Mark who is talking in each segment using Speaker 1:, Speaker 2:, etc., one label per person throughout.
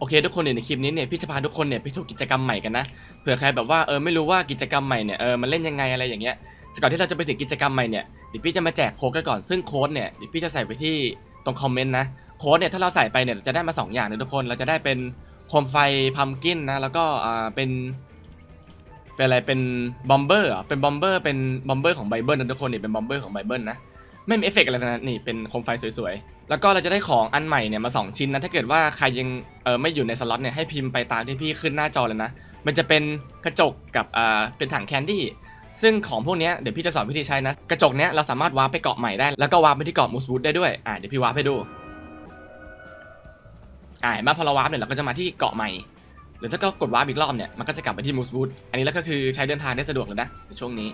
Speaker 1: โอเค ทุกคนเนี่ยในคลิปนี้เนี่ยพี่จะพาทุกคนเนี่ยไปถูกกิจกรรมใหม่กันนะเผื่อใครแบบว่าเออไม่รู้ว่ากิจกรรมใหม่เนี่ยเออมันเล่นยังไงอะไรอย่างเงี้ยแต่ก่อนที่เราจะไปถึงกิจกรรมใหม่เนี่ยเดี๋ยวพี่จะมาแจกโค้ดกันก่อนซึ่งโค้ดเนี่ยเดี๋ยวพี่จะใส่ไปที่ตรงคอมเมนต์นะโค้ดเนี่ยถ้าเราใส่ไปเนี่ยจะได้มาสองอย่างนะทุกคนเราจะได้เป็นโคมไฟพัมกินนะแล้วก็อ่าเป็นเป็นอะไรเป็นบอมเบอร์เป็นบอมเบอร์เป็นบอมเบอร์ของไบเบิลนะทุกคนเนี่ยเป็นบอมเบอร์ของไบเบิลนะ ไม่มีเอฟเฟกต์อะไรทั้งนะนี่เป็นโคมไฟสวยๆ แล้วก็เราจะได้ของอันใหม่เนี่ยมาสองชิ้นนะถ้าเกิดว่าใครยังเออไม่อยู่ในสล็อตเนี่ยให้พิมพ์ไปตามที่พี่ขึ้นหน้าจอเลยนะ มันจะเป็นกระจกกับอ่าเป็นถังแคนดี้ซึ่งของพวกเนี้ยเดี๋ยวพี่จะสอนวิธีใช้นะกระจกเนี้ยเราสามารถวาร์ปไปเกาะใหม่ได้แล้วก็วาร์ปไปที่เกาะมูสบูธได้ด้วยอ่าเดี๋ยวพี่วาร์ปให้ดูอ่าเห็นไหมาพอเราวาร์ปเนี่ยเราก็จะมาที่เกาะใหม่เดี๋ยวถ้าก็กดวาร์ปอีกรอบเนี่ยมันก็จะกลับไปที่มูสบูธอันนี้แล้วก็คือใช้เดินทางได้สะดวกเลยนะในช่วงนี้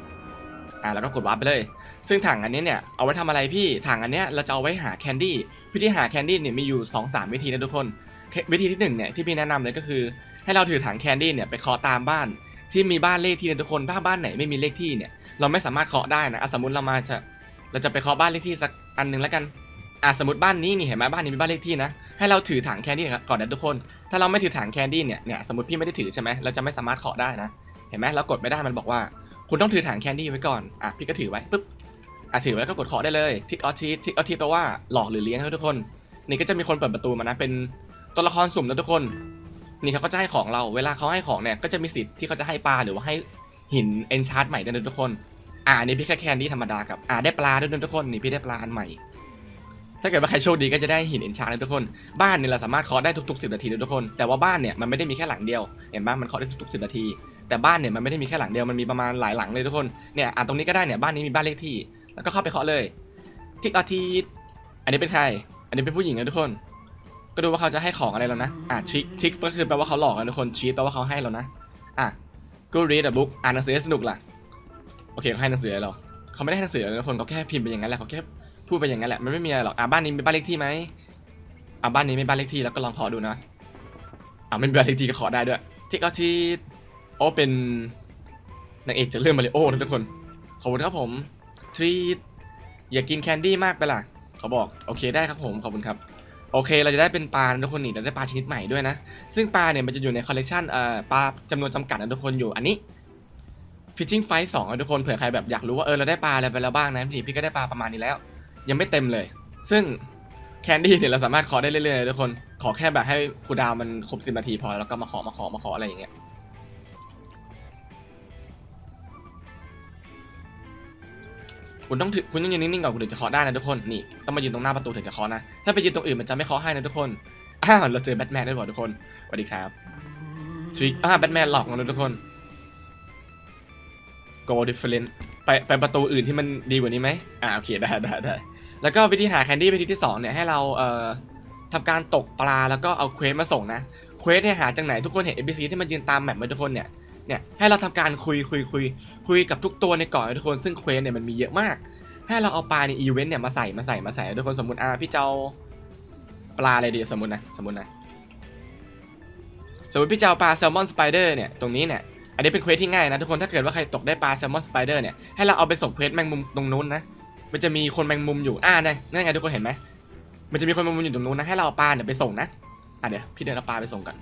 Speaker 1: อ่าแล้วก็กดวาร์ปไปเลย ซึ่งถังอันนี้เนี่ยเอาไว้ทำอะไรพี่ถังอันเนี้ยเราจะเอาไว้หาแคนดี้วิธีหาแคนดี้เนี่ยมีอยู่ 2 3 วิธีนะทุกคน วิธีที่1เนี่ยที่พี่แนะนำเลยก็คือ ให้เราถือถังแคนดี้เนี่ยไปเคาะตามบ้าน ที่มีบ้านเลขที่นะทุกคนถ้าบ้านไหนไม่มีเลขที่เนี่ยเราไม่สามารถเคาะได้นะะสมมติเรามาจะเราจะไปเคาะบ้านเลขที่สักอันหนึงแล้วกันอะสมมติบ้านนี้นี่เห็นไหมบ้านนี้มีบ้านเลขที่นะให้เราถือถังแคนดี้ก่อนนะทุกคน ถ้าเราไม่ถือถังแคนดี้เนี่ยเนี่ยสมมติพี่ไม่ได้ถือใช่ไหมเราจะไม่สามารถเคาะได้นะ เห็นไหมเรากดไม่ได้มันบอกว่า คุณต้องถือถังแคนดี้ไว้ก่อน อะพี่ก็ถือไว้ปุ๊บ อะถือไว้แล้วก็กดเคาะได้เลยทิกออทีทิกออทีแปลว่าหลอกหรือเลี้ยงนะทุกคน นี่ก็จะมีคนเปิดประตูมานะ เป็นตัวละครสุ่มนะทุกคน นี่เขาก็จะให้ของเรา เวลาเขาให้ของเนี่ยก็จะมีสิทธิ์ที่เขาจะให้ปลาหรือว่าให้หินเอนชาร์ตใหม่ด้วยนะทุกคน อ่านนี่พี่แค่แคนดี้ธรรมดากับ อ่าได้ปลาด้วยนะทุกคน นี่พี่ได้ปลาอันใหม่ ถ้าเกิดว่าใครโชคดีก็จะได้หินเอนชาร์ตนะทุกคน บ้านเนี่ยเราสามารถเคาะได้ทุกๆ10นาทีนะทุกคน แต่ว่าบ้านเนี่ยมันไม่ได้มีแค่หลังเดียว เห็นบ้านมันเคาะได้ทุกๆ10นาที แต่บ้านเนี่ยมันไม่ได้มีแค่หลังเดียวมันมีประมาณหลายหลังเลยทุกคนเนี่ยอ่าตรงนี้ก็ได้เนี่ยบ้านนี้มีบ้านเลขที่ แล้วก็เข้าไปเคาะเลยทิกอาทีอันนี้เป็นใคร อันนี้เป็นผู้หญิงนะทุกคน ก็ดูว่าเขาจะให้ของอะไรเรานะอะทิกทิกก็คือแปลว่าเขาหลอกนะทุกคนชีตแปลว่าเขาให้เรานะอะ go read a book อ่านหนังสือให้สนุกล่ะโอเคเขาให้หนังสือให้เราเขาไม่ได้ให้หนังสือนะทุกคนเขาแค่พิมพ์ไปอย่างนั้นแหละเขาแค่พูดไปอย่างนั้นแหละมันไม่มีอะไรหรอกอะบ้านนี้มีบ้านเลขที่ไหมอะบ้านนี้มีบ้านเลขที่แล้วก็ลองเคาะดูนะอะไม่มีบ้านเลขที่ก็เคาะได้ด้วยทิกอาที โอ้เป็นนางเอกจากเรื่องมาริโอ้ทุกคน ขอบคุณครับผมทรีตอย่ากินแคนดี้มากไปล่ะเขาบอกโอเคได้ครับผมขอบคุณครับโอเค เราจะได้เป็นปลาทุกคนนี่เราได้ปลาชนิดใหม่ด้วยนะ ซึ่งปลาเนี่ยมันจะอยู่ในคอลเลกชันเอ่อปลาจำนวนจำกัดนะทุกคนอยู่อันนี้ Fishing Fight 2นะทุกคนเผื่อใครแบบอยากรู้ว่าเออเราได้ปลาอะไรไปแล้วบ้างนะพี่พี่ก็ได้ปลาประมาณนี้แล้ว ยังไม่เต็มเลย ซึ่งแคนดี้เนี่ยเราสามารถขอได้เรื่อยๆทุกคน ขอแค่แบบให้คูดาวมันครบสิบนาทีพอแล้วก็มาขอมาขอมาขออะไรอย่างเงี้ย คุณต้องถือคุณต้องยืนนิ่งๆก่อนคุณถึงจะเคาะได้นะทุกคนนี่ต้องมายืนตรงหน้าประตูถึงจะเคาะนะ ถ้าไปยืนตรงอื่นมันจะไม่เคาะให้นะทุกคนอ้าวเราเจอแบทแมนด้วยเหรอทุกคนสวัสดีครับทริกอ่าแบทแมนหลอกเราทุกคน go different ไปไปประตูอื่นที่มันดีกว่านี้ไหมอ่าโอเคได้ได้ได้แล้วก็วิธีหาแคนดี้วิธีที่สองเนี่ยให้เราเอ่อทำการตกปลาแล้วก็เอาเควสมาส่งนะเควสเนี่ยหาจากไหนทุกคนเห็น NPC ที่มันยืนตามแมปไหมทุกคนเนี่ย เนี่ยให้เราทำการคุยคุยคุยคุยกับทุกตัวในเกาะนทุกคนซึ่งเควสเนี่ยมันมีเยอะมาก ให้เราเอาปลาในอีเวนต์เนี่ยมาใส่มาใส่มาใส่ทุกคนสมมติอ่าพี่เจ้าปลาอะไรดีสมมตินะสมมตินะสมมติพี่เจ้าปลาแซลมอนสไปเดอร์เนี่ยตรงนี้เนี่ยอันนี้เป็นเควสที่ง่ายนะทุกคนถ้าเกิดว่าใครตกได้ปลาแซลมอนสไปเดอร์เนี่ยให้เราเอาไปส่งเควสแมงมุมตรงนู้นนะมันจะมีคนแมงมุมอยู่อ่าเนี่ยนั่นไงทุกคนเห็นไหมมันจะมีคนแมงมุมอยู่ตรงนู้นนะให้เราเอาปลาเนี่ยไปส่งนะอะเดี๋ยวพี่เดินเอาปลาไปส่งกัน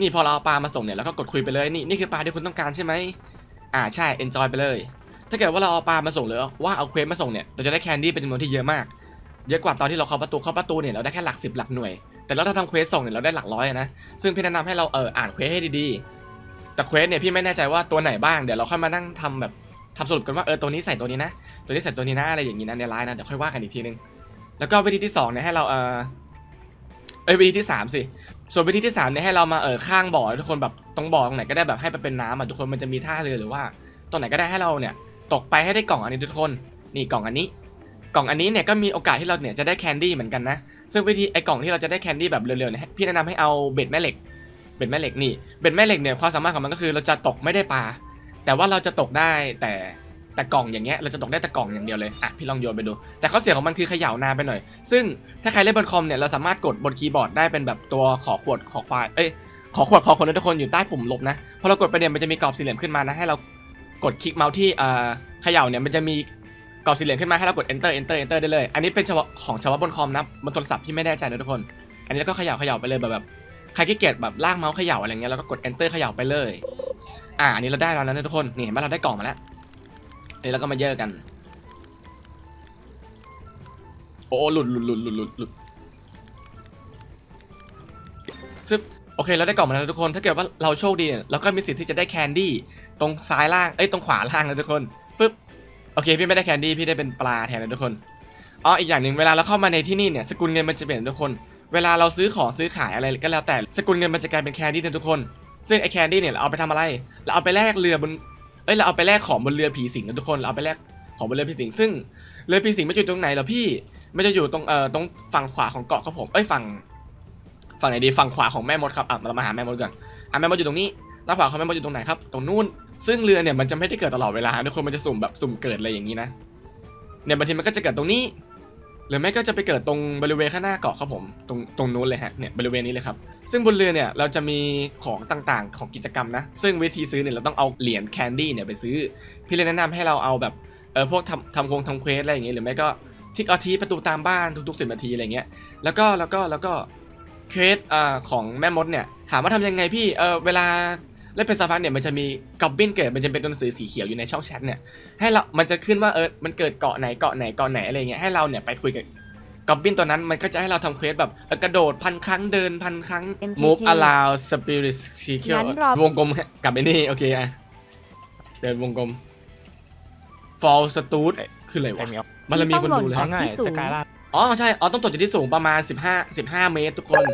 Speaker 1: นี่พอเราเอาปลามาส่งเนี่ยแล้วก็กดคุยไปเลยนี่นี่คือปลาที่คุณต้องการใช่ไหมอ่าใช่ enjoy ไปเลย ถ้าเกิดว่าเราเอาปลามาส่งหรือว่าเอาเควสมาส่งเนี่ยเราจะได้แคนดี้เป็นจำนวนที่เยอะมาก เยอะกว่าตอนที่เราเข้าประตูเข้าประตูเนี่ยเราได้แค่หลักสิบหลักหน่วย แต่เราถ้าทำเควสส่งเนี่ยเราได้หลักร้อยนะซึ่งพี่แนะนำให้เราเอออ่านเควสให้ดีๆ แต่เควสเนี่ยพี่ไม่แน่ใจว่าตัวไหนบ้างเดี๋ยวเราค่อยมานั่งทำแบบทำสรุปกันว่าเออตัวนี้ใส่ตัวนี้นะ ตัวนี้ใส่ตัวนี้นะอะไรอย่างนี้นะในไลน์นะเดี๋ยวค่อยว่ากันอีกทีนึงแล้วก็วิธีที่สองเนี่ยให้เราเออเอวิธีที่สามสิ ส่วนวิธีที่3เนี่ยให้เรามาเออข้างบ่อทุกคนแบบตรงบ่อตรงไหนก็ได้แบบให้มันเป็นน้ำอะทุกคนมันจะมีท่าเรือหรือว่าตรงไหนก็ได้ให้เราเนี่ยตกไปให้ได้กล่องอันนี้ทุกคน นี่กล่องอันนี้ กล่องอันนี้เนี่ยก็มีโอกาสที่เราเนี่ยจะได้แคนดี้เหมือนกันนะ ซึ่งวิธีไอ้กล่องที่เราจะได้แคนดี้แบบเร็วๆเนี่ยพี่แนะนำให้เอาเบ็ดแม่เหล็ก เบ็ดแม่เหล็กนี่ เบ็ดแม่เหล็กเนี่ยความสามารถของมันก็คือเราจะตกไม่ได้ปลา แต่ว่าเราจะตกได้แต่ แต่กล่องอย่างเงี้ยเราจะตกได้แต่กล่องอย่างเดียวเลยอะพี่ลองโยนไปดู แต่ข้อเสียของมันคือเขย่านานไปหน่อย ซึ่งถ้าใครเล่นบนคอมเนี่ยเราสามารถกดบนคีย์บอร์ดได้เป็นแบบตัวขอขวดขอควายเอ้ยขอขวดขอคนนะทุกคนอยู่ใต้ปุ่มลบนะพอเรากดไปเนี่ยมันจะมีกรอบสี่เหลี่ยมขึ้นมานะให้เรากดคลิกเมาส์ที่เอ่อเขย่าเนี่ยมันจะมีกรอบสี่เหลี่ยมขึ้นมาให้เรากด enter enter enter ได้เลย อันนี้เป็นเฉพาะของเฉพาะบนคอมนะบนโทรศัพท์ที่ไม่แน่ใจนะทุกคน อันนี้ก็เขย่าเขย่าไปเลยแบบแบบใครขี้เกียจแบบลากเมาส์เขย่าอะไรเงี้ยแล้วก็กด enter เขย่าไปเลย อ่าอันนี้เราได้แล้วนะทุกคนนี่เห็นไหมเราได้กล่องมาแล้ว อันนี้เราก็มาเยอะกันโอ้หลุดหลุดหลุดหลุดหลุดหลุดซึบโอเคเราได้กล่องมาแล้วนะทุกคน ถ้าเกิดว่าเราโชคดีเนี่ยเราก็มีสิทธิ์ที่จะได้แคนดี้ตรงซ้ายล่างเอ้ยตรงขวาล่างนะทุกคนปึ๊บโอเคพี่ไม่ได้แคนดี้พี่ได้เป็นปลาแทนนะทุกคนอ๋ออีกอย่างหนึ่งเวลาเราเข้ามาในที่นี่เนี่ยสกุลเงินมันจะเปลี่ยนทุกคน เวลาเราซื้อของซื้อขายอะไรก็แล้วแต่สกุลเงินมันจะกลายเป็นแคนดี้นะทุกคน ซึ่งไอ้แคนดี้เนี่ยเราเอาไปทำอะไร เราเอาไปแลกเรือบน เอ้ยเราเอาไปแลกของบนเรือผีสิงนะทุกคนเราเอาไปแลกของบนเรือผีสิงซึ่งเรือผีสิงมันอยู่ตรงไหนเหรอพี่มันจะอยู่ตรงเอ่อตรงฝั่งขวาของเกาะครับผมเอ้ยฝั่งฝั่งไหนดีฝั่งขวาของแม่มดครับอะเรามาหาแม่มดก่อนอะแม่มดอยู่ตรงนี้แล้วขวาของแม่มดอยู่ตรงไหนครับตรงนู้นซึ่งเรือเนี่ยมันจะไม่ได้เกิดตลอดเวลาทุกคนมันจะสุ่มแบบสุ่มเกิดอะไรอย่างนี้นะเนี่ยบางทีมันก็จะเกิดตรงนี้ หรือไม่ก็จะไปเกิดตรงบริเวณข้างหน้าเกาะครับผมตรงตรงนู้นเลยฮะเนี่ยบริเวณนี้เลยครับซึ่งบนเรือเนี่ยเราจะมีของต่างๆ ของกิจกรรมนะ ซึ่งวิธีซื้อเนี่ยเราต้องเอาเหรียญแคนดี้เนี่ยไปซื้อ พี่เลยแนะนำให้เราเอาแบบเออพวกทำทำโครงทำเควสอะไรอย่างเงี้ยหรือไม่ก็ทิกเอาทีประตูตามบ้านทุกๆสิบนาทีอะไรเงี้ยแล้วก็แล้วก็แล้วก็เควสอ่าของแม่มดเนี่ยถามว่าทำยังไงพี่เออเวลา เล่นเป็นสปาร์เนี่ยมันจะมีกอบบินเกิดมันจะเป็นตัวหนังสือสีเขียวอยู่ในช่องแชทเนี่ยให้เรา มันจะขึ้นว่าเออ มันเกิดเกาะไหนเกาะไหนเกาะไหนอะไรเงี้ยให้เราเนี่ยไปคุยกับกอบบินตัวนั้นมันก็จะให้เราทำเควสแบบเออกระโดดพันครั้งเดินพันครั้ง
Speaker 2: MTT
Speaker 1: move allow spirit circle
Speaker 2: งั้นรอ
Speaker 1: วงกลมฮะกลับไปนี่โอเคอะเดินวงกลม fall stood คืออะไร
Speaker 3: ไอ้
Speaker 1: วะ
Speaker 3: เมียว
Speaker 1: มันละมีคนดูเลย
Speaker 2: ต้
Speaker 3: เอา
Speaker 2: อง
Speaker 3: ง่าย
Speaker 2: ที่สูง
Speaker 3: สกายล่า
Speaker 1: อ๋อใช่อ๋อต้องตดจากที่สูงประมาณ 15 15 เมตรทุกคน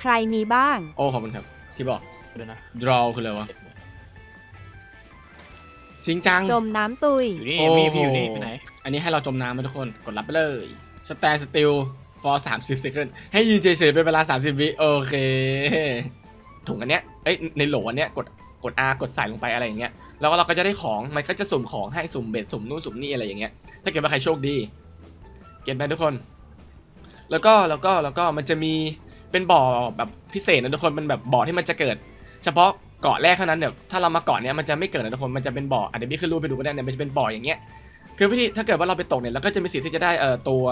Speaker 2: ใครมีบ้าง
Speaker 1: โอ้ขอบคุณครับ ที่บอก
Speaker 3: ด้วยนะ
Speaker 1: draw คืออะไรวะจริงจัง
Speaker 2: จมน้ำตุย
Speaker 3: อยู่นี่
Speaker 1: โอ้
Speaker 3: มีพี่อยู่นี่ไปไหน
Speaker 1: อันนี้ให้เราจมน้ำมาทุกคน กดรับไปเลย stand still for 30 second ให้ยืนเฉยๆเป็นเวลา 30 วิโอเค ถุงอันเนี้ย เอ้ย ในโหลอันเนี้ย กด กด R กดใส่ลงไปอะไรอย่างเงี้ย แล้วก็เราก็จะได้ของ มันก็จะสุ่มของให้สุ่มเบ็ดสุ่มนู่นสุ่มนี่อะไรอย่างเงี้ย ถ้าเกิดว่าใครโชคดี เก็ตไหมทุกคน แล้วก็ แล้วก็ แล้วก็ มันจะมี เป็นบ่อแบบพิเศษนะทุกคน เป็นแบบบ่อที่มันจะเกิด เฉพาะเกาะแรกเท่านั้นเนี่ยถ้าเรามาเกาะเนี้ยมันจะไม่เกิดนะทุกคนมันจะเป็นบ่ออะเดี๋ยวพี่ขึ้นรูปไปดูก็ได้เนี่ยมันจะเป็นบ่ออย่างเงี้ยคือวิธีถ้าเกิดว่าเราไปตกเนี่ยเราก็จะมีสิทธิ์ที่จะได้เอ่อตัว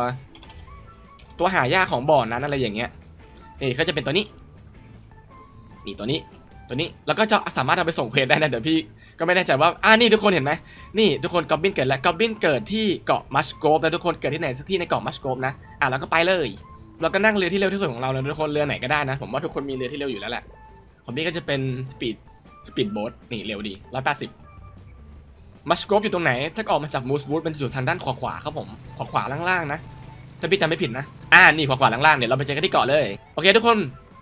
Speaker 1: ตัวหายากของบ่อนั้นอะไรอย่างเงี้ยนี่ก็จะเป็นตัวนี้นี่ตัวนี้ตัวนี้แล้วก็จะสามารถเอาไปส่งเควสได้นะเดี๋ยวพี่ก็ไม่แน่ใจว่าอ่านี่ทุกคนเห็นไหมนี่ทุกคนกอบบินเกิดแล้วกอบบินเกิดที่เกาะมัชโกรฟแล้วทุกคนเกิดที่ไหนสักที่ในเกาะมัชโกรฟนะอะแล้วก็ไปเลยเราก็นั่งเรือที่เร็วที่สุดของเราเลยทุกคนเรือไหนก็ได้นะ ผมว่าทุกคนมีเรือที่เร็วอยู่แล้วแหละ ของพี่ก็จะเป็นสปีดสปีดโบ๊ทนี่เร็วดีร้อยแปดสิบมัชโกรฟอยู่ตรงไหน ถ้าออกมาจากมูสวูดมันจะอยู่ทางด้านขวาขวาครับผม ขวาขวาล่างๆนะ ถ้าพี่จำไม่ผิดนะ อ่า นี่ขวาขวาล่างๆเดี๋ยวเราไปเจอกันที่เกาะเลย โอเคทุกคน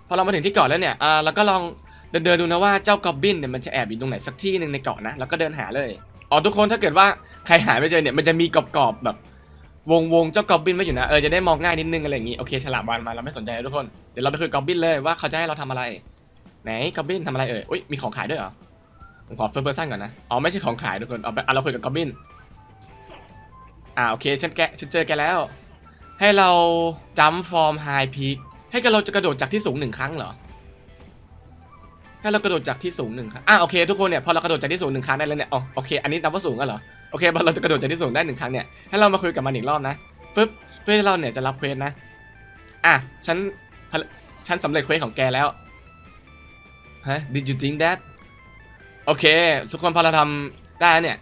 Speaker 1: พอเรามาถึงที่เกาะแล้วเนี่ย อ่าเราก็ลองเดินเดินดูนะว่าเจ้ากอบบินเนี่ยมันจะแอบอยู่ตรงไหนสักที่หนึ่งในเกาะนะ แล้วก็เดินหาเลย อ๋อทุกคนถ้าเกิดว่าใครหาไม่เจอเนี่ยมันจะมีกรอบๆแบบ วงวงๆเจ้ากอบบินไว้อยู่นะ เออจะได้มองง่ายนิดนึงอะไรอย่างงี้ โอเคฉลามวานมาเราไม่สนใจทุกคน เดี๋ยวเราไปคุยกับกอบบินเลยว่าเขาจะให้เราทำอะไร ไหนกอบบินทำอะไรเอ่ยอุ้ยมีของขายด้วยเหรอผมขอเฟิร์สเพอร์ซันก่อนนะอ๋อไม่ใช่ของขายทุกคนเอาไปอะเราคุยกับกอบบินอ่าโอเคฉันแกฉันเจอแกแล้ว ให้เราจัมฟอร์มไฮพีคให้กับเราจะกระโดดจากที่สูงหนึ่งครั้งเหรอให้เรากระโดดจากที่สูงหนึ่งครั้งอะโอเคทุกคนเนี่ยพอเรากระโดดจากที่สูงหนึ่งครั้งได้แล้วเนี่ยอ๋อโอเคอันนี้นับว่าสูงกันเหรอโอเคพอเราจะกระโดดจากที่สูงได้หนึ่งครั้งเนี่ยให้เรามาคุยกับมันอีกรอบนะปึ๊บเพื่อที่เราเนี่ยจะรับเควสนะอะฉันฉันสำเร็จเควสของแกแล้ว ฮะ did you think that โอเค ทุกคนพอเราทำได้เนี่ย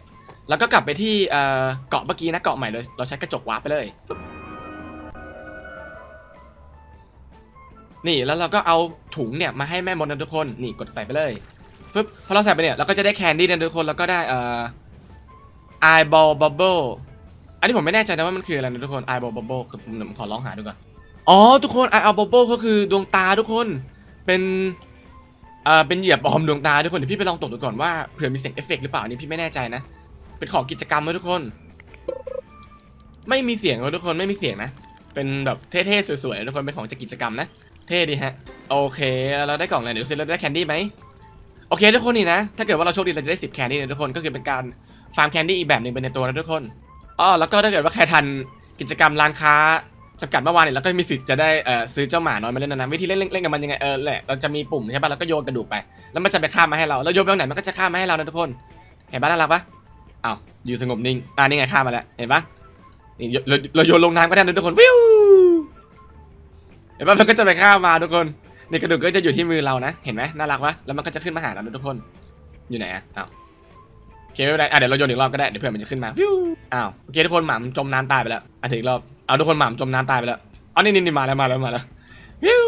Speaker 1: แล้วก็กลับไปที่เกาะเมื่อกี้นะเกาะใหม่เลย เราใช้กระจกวาร์ปไปเลย นี่แล้วเราก็เอาถุงเนี่ยมาให้แม่มดนะทุกคนนี่กดใส่ไปเลยฟึบพอเราใส่ไปเนี่ยเราก็จะได้แคนดี้นะทุกคนแล้วก็ได้เอ่อ eyeball bubble อันนี้ผมไม่แน่ใจนะว่ามันคืออะไรนะทุกคน eyeball bubble คือผมผมขอลองหาดูก่อนอ๋อทุกคน eyeball bubble ก็คือดวงตาทุกคนเป็น เอ่อเป็นเหยียบปอมดวงตาทุกคนเดี๋ยวพี่ไปลองตรวจดูก่อนว่าเผื่อมีเสียงเอฟเฟกต์หรือเปล่าอันนี้พี่ไม่แน่ใจนะ เป็นของกิจกรรมเลยทุกคน ไม่มีเสียงเลยทุกคนไม่มีเสียงนะ เป็นแบบเท่ๆสวยๆทุกคนเป็นของจากกิจกรรมนะ เท่ดีฮะ โอเคเราได้กล่องอะไรเดี๋ยวดูซิเราได้แคนดี้ไหมโอเคทุกคนนี่นะถ้าเกิดว่าเราโชคดีเราจะได้10แคนดี้นะทุกคนก็คือเป็นการฟาร์มแคนดี้อีกแบบหนึ่งเป็นในตัวนะทุกคนอ๋อแล้วก็ถ้าเกิดว่าใครทันกิจกรรมร้านค้า จำกัดเมื่อวานเนี่ยเราก็มีสิทธิ์จะได้เอ่อซื้อเจ้าหมาน้อยมาเล่นนะวิธีเล่นเล่นกับมันยังไงเออแหละเราจะมีปุ่มใช่ป่ะแล้วก็โยนกระดูกไป แล้วมันจะไปข้ามมาให้เราแล้วโยนไปตรงไหนมันก็จะข้ามมาให้เรานะทุกคนเห็นป่ะน่ารักปะอ้าวอยืนสงบนิ่งอ่านี่ไงข้ามมาแล้วเห็นปะนี่เราเราโยนลงน้ำก็ได้นะทุกคนวิวเห็นปะมันก็จะไปฆ่ามาทุกคนนี่กระดูกก็จะอยู่ที่มือเรานะเห็นไหมน่ารักปะแล้วมันก็จะขึ้นมาหาเราทุกคนอยู่ไหนอะอ้าวโอเคไม่เป็นไรอะเดี๋ยวเราโยนอีกรอบก็ได้เดี๋ยวเพื่อนมันจะขึ้นมาฟิวอ้าวโอเคทุกคนหมามันจมน้ำตายไปแล้วอะถึงอีกรอบ เอาทุกคนหมามจมน้ำตายไปแล้วอ๋อนี่นี่นี่มาแล้วมาแล้วมาแล้วฟิว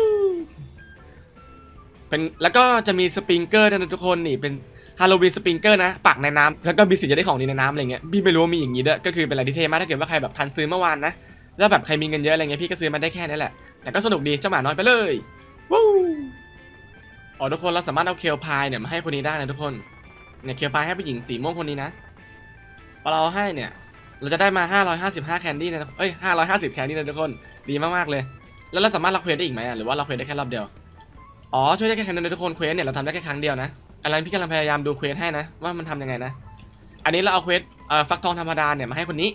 Speaker 1: เป็นแล้วก็จะมีสปริงเกอร์ด้วยนะทุกคนนี่เป็นฮาโลวีนสปริงเกอร์นะปักในน้ำแล้วก็มีสิทธิ์จะได้ของดีในน้ำอะไรเงี้ยพี่ไม่รู้ว่ามีอย่างนี้ด้วยก็คือเป็นอะไรที่เท่มากถ้าเกิดว่าใครแบบทันซื้อเมื่อวานนะแล้วแบบใครมีเงินเยอะอะไรเงี้ยพี่ก็ซื้อมาได้แค่นี้แหละแต่ก็สนุกดีเจ้าหมาน้อยไปเลยวู้อ๋อทุกคนเราสามารถเอาเคลพายเนี่ยมาให้คนนี้ได้นะทุกคนเนี่ยเคลพายให้ผู้หญิงสีม่วงคนนี้นะพอเราให้เนี่ย เราจะได้มา 555 แคนดี้นะเอ้ย 550 แคนดี้นะทุกคน ดีมากๆเลย แล้วเราสามารถรับเควสได้อีกไหมอะหรือว่าเราเควสได้แค่รอบเดียว อ๋อ ช่วยได้แค่ครั้งเดียวนะทุกคน เควสเนี่ยเราทำได้แค่ครั้งเดียวนะอะไรพี่กำลังพยายามดูเควสให้นะ ว่ามันทำยังไงนะ อันนี้เราเอาเควสเอ่อฟักทองธรรมดาเนี่ยมาให้คนนี้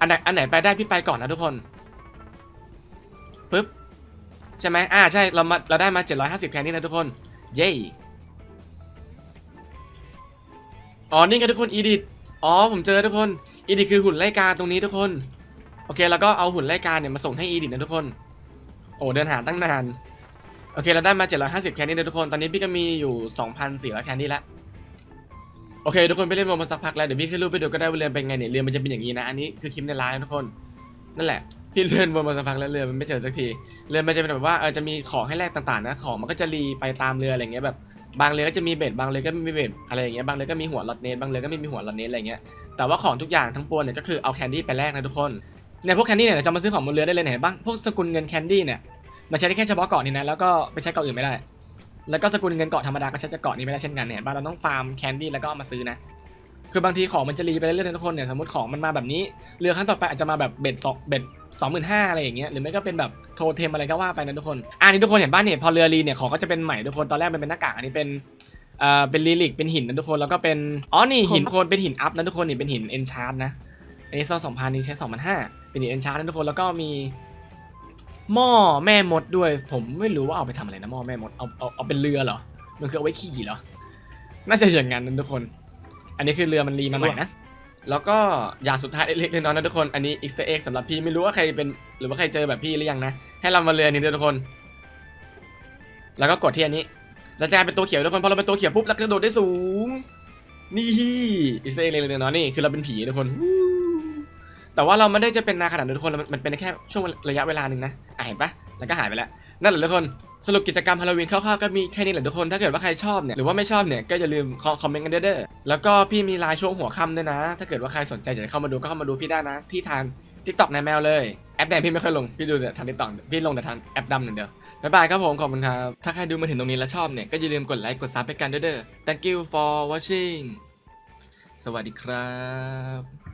Speaker 1: อันไหนอันไหนไปได้พี่ไปก่อนนะทุกคนปึ๊บใช่ไหมอ่าใช่ เรามาเราได้มา 750 แคนดี้นะทุกคน เย้อ๋อ นี่ไงทุกคนอีดิทอ๋อ ผมเจอทุกคน อีดิคือหุ่นไล่กาตรงนี้ทุกคน โอเคแล้วก็เอาหุ่นไล่กาเนี่ยมาส่งให้อีดิทนะทุกคน โอ้เดินหาตั้งนาน โอเคเราได้มา 750 แคนดี้นะทุกคน ตอนนี้พี่ก็มีอยู่ 2,400 แคนดี้ล้วโอเคทุกคนไปเล่นวงมาสักพักแล้ว เดี๋ยวพี่ขึ้นรูปไปดูก็ได้ว่าเรือเป็นไงเนี่ย เรือมันจะเป็นอย่างนี้นะ อันนี้คือคลิปในไลน์นะทุกคน นั่นแหละ พี่เลื่อนวนมาสักพักแล้วเรือมันไม่เจอสักที เรือมันจะเป็นแบบว่าเออจะมีของให้แลกต่างๆนะ ของมันก็จะรีไปตามเรืออะไรเงี้ยแบบ บางเรือก็จะมีเบ็ดบางเรือก็ไม่มีเบ็ดอะไรอย่างเงี้ยบางเรือก็มีหัวลอตเนสบางเรือก็ไม่มีหัวลอตเนสอะไรเงี้ยแต่ว่าของทุกอย่างทั้งปวงเนี่ยก็คือเอาแคนดี้ไปแลกนะทุกคนเนี่ยพวกแคนดี้เนี่ยจะมาซื้อของบนเรือได้เลยเนี่ยเห็นปะพวกสกุลเงินแคนดี้เนี่ยมันใช้ได้แค่เฉพาะเกาะนี้นะแล้วก็ไปใช้เกาะอื่นไม่ได้ แล้วก็สกุลเงินเกาะธรรมดาก็ใช้จากเกาะนี้ไม่ได้เช่นกันเนี่ยเห็นปะเราต้องฟาร์มแคนดี้แล้วก็มาซื้อนะ คือบางทีของมันจะรีไปเรื่อยๆนะทุกคนเนี่ยสมมติของมันมาแบบนี้เรือครั้งต่อไปอาจจะมาแบบเบ็ดสองเบ็ดสองหมื่นห้าอะไรอย่างเงี้ยหรือไม่ก็เป็นแบบโทเทมอะไรก็ว่าไปนะทุกคนอ่านี่ทุกคนเห็นบ้านเนี่ยพอเรือรีเนี่ยของก็จะเป็นใหม่ทุกคนตอนแรกมันเป็นหน้ากากอันนี้เป็นเอ่อเป็นลิลิกเป็นหินนะทุกคนแล้วก็เป็นอ๋อนี่หินโคนเป็นหินอัพนะทุกคนนี่เป็นหินเอนชาร์ดนะอันนี้ซ่อนสองพันนี่ใช้สองพันห้าเป็นหินเอนชาร์ดนะทุกคนแล้วก็มีหม้อแม่มดด้วย ผมไม่รู้ว่าเอาไปทำอะไรนะหม้อแม่มดเอาเอาเอาเป็นเรือเหรอมันคือเอาไว้ขี่เหรอน่าจะอย่างนั้นนะทุกคน อันนี้คือเรือมันรีมาใหม่นะ แล้วก็อย่างสุดท้ายเล็กๆน้อยๆนะทุกคน อันนี้ Easter egg สำหรับพี่ไม่รู้ว่าใครเป็นหรือว่าใครเจอแบบพี่หรือยังนะ ให้เรามาเรือนี้ด้วยทุกคน แล้วก็กดที่อันนี้เราจะกลายเป็นตัวเขียวทุกคน พอเราเป็นตัวเขียวปุ๊บเรากระโดดได้สูง นี่ Easter egg เล็กๆน้อยๆนี่คือเราเป็นผีทุกคน แต่ว่าเราไม่ได้จะเป็นนาขนาดนั้นทุกคนมันมันเป็นแค่ช่วงระยะเวลาหนึ่งนะอะเห็นปะแล้วก็หายไปแล้ว นั่นแหละทุกคน สรุปกิจกรรมฮาโลวีนคร่าวๆก็มีแค่นี้แหละทุกคน ถ้าเกิดว่าใครชอบเนี่ยหรือว่าไม่ชอบเนี่ยก็อย่าลืมคอมเมนต์กันเด้อแล้วก็พี่มีไลน์ช่วงหัวค่ำด้วยนะ ถ้าเกิดว่าใครสนใจอยากจะเข้ามาดูก็เข้ามาดูพี่ได้นะ ที่ทาง TikTok ในแมวเลยแอปแดงพี่ไม่ค่อยลงพี่ดูแต่ทาง TikTok พี่ลงแต่ทางแอปดำหนึ่งเดียวบ๊ายบายครับผมขอบคุณครับถ้าใครดูมาถึงตรงนี้แล้วชอบเนี่ยก็อย่าลืมกดไลค์กดซับให้กันเด้อ thank you for watching สวัสดีครับ